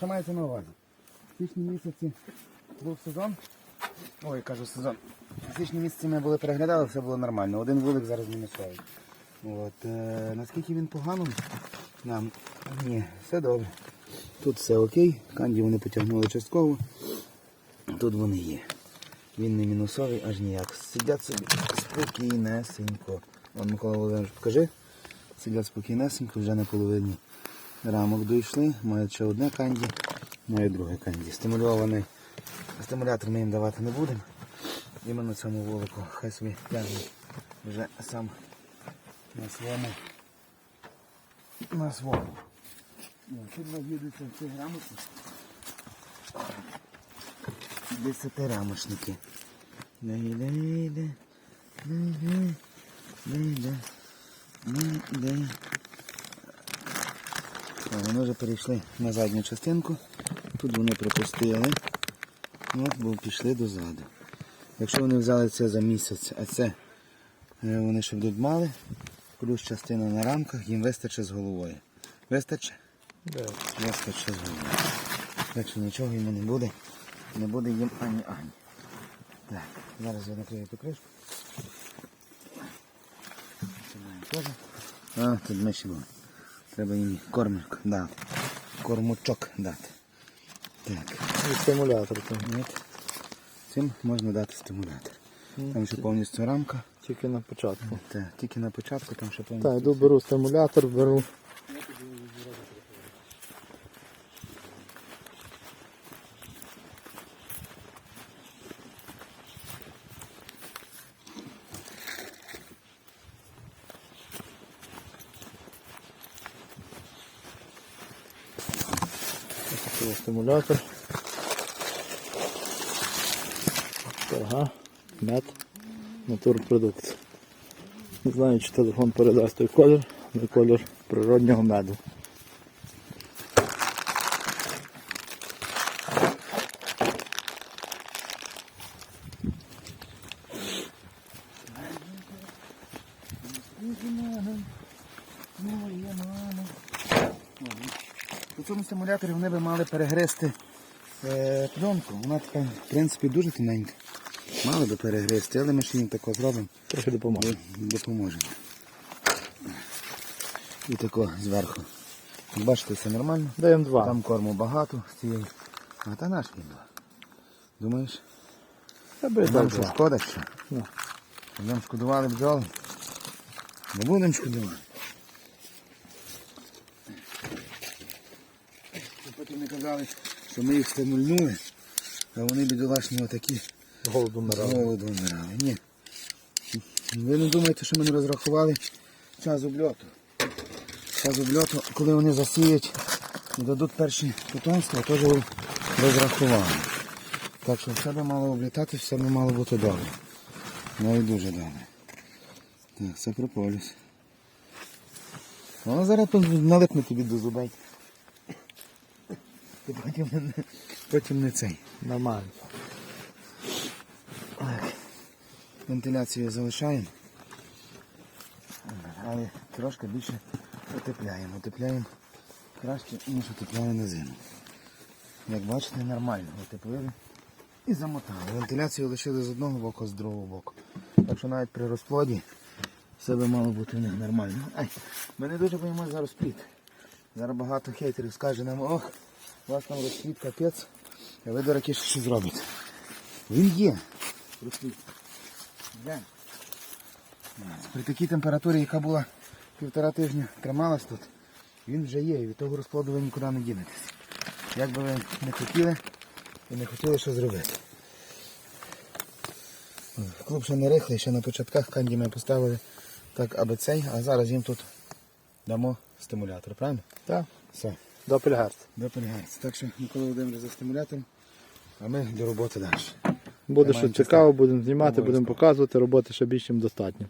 Що мається на увазі? В січні місяці був сезон. Ой, кажу сезон. В січні місяці ми були переглядали, все було нормально. Один вулик зараз мінусовий. От, е, наскільки він поганий нам? Ні, все добре. Тут все окей, канді вони потягнули частково. Тут вони є. Він не мінусовий, аж ніяк. Сидять собі спокійнесенько. Вон Микола Володимирович, покажи. Сидять спокійнесенько, вже на половині рамок дійшли. Мають ще одне канді, мають друге канді. Стимульований стимулятор ми їм давати не будемо. Іменно цьому вулику. Хай собі тягне вже сам на своєму. На своєму. О, Тут дай-дай. О, Вони вже перейшли на задню частинку. Тут вони пропустили. От, бо пішли дозаду. Якщо вони взяли це за місяць, а це е, вони ще будуть мали, плюс частина на рамках, їм вистачить з головою. Вистачить? Вистачить з головою. Так що нічого йому не буде. Не буде їм ані ані. Так, зараз я накрию ту кришку. А, тут миші були. Треба їм кормик дати. Кормочок дати. Так. І стимулятор там. Ні. Цим можна дати стимулятор. Там ще повністю рамка. Тільки на початку. Так, тільки на початку там ще повністю. Так, йду беру стимулятор, беру. Ось стимулятор. Ага, мед, натурпродукт. Не знаю, чи телефон передасть той колір, але колір природнього меду. У цьому стимуляторі вони би мали перегризти е, пленку. Вона така, в принципі, дуже тоненька. Мали би перегризти, але ми ще їм тако зробимо. Трохи допоможе. Допоможемо. І тако зверху. Бачите, все нормально. Даємо два. Там корму багато з цієї. А та наш він. Думаєш? Та бери Нам що шкода що? Ну. Нам шкодували бджоли. Не будемо шкодувати. Потім не казали, що ми їх стимульнули, а вони бідолашні отакі голоду з мирали. голоду вмирали. Ні. Ви не думаєте, що ми не розрахували час обльоту. Час обльоту, коли вони засіють і дадуть перші потомства, теж розрахували. Так що все би мало облітати, все би мало бути добре. Навіть дуже добре. Так, це прополіс. Воно зараз налипне тобі до зубей. І потім, не- потім не цей. Нормально. Вентиляцію залишаємо. Але трошки більше утепляємо. Утепляємо краще, ніж утепляємо на зиму. Як бачите, нормально утеплили і замотали. Вентиляцію лишили з одного боку, з другого боку. Так що навіть при розплоді все би мало бути в нормально. Ай, ми не дуже боїмося за розплід. Зараз багато хейтерів скаже нам, ох, у вас там розплід капець, а ви дураки що щось зробите. Він є. Глянь. При такій температурі, яка була півтора тижня, трималась тут, він вже є, і від того розплоду ви нікуди не дінетесь. Як би ви не хотіли і не хотіли що зробити. Клуб ще не рихлий, ще на початках канді ми поставили так, аби цей, а зараз їм тут дамо стимулятор, правильно? Так, Все, допельгерц. допомагається. Так що Микола Володимирович за стимулятором, а ми до роботи далі. Буде що цікаво, будемо знімати, будемо показувати, роботи ще більш чим достатньо.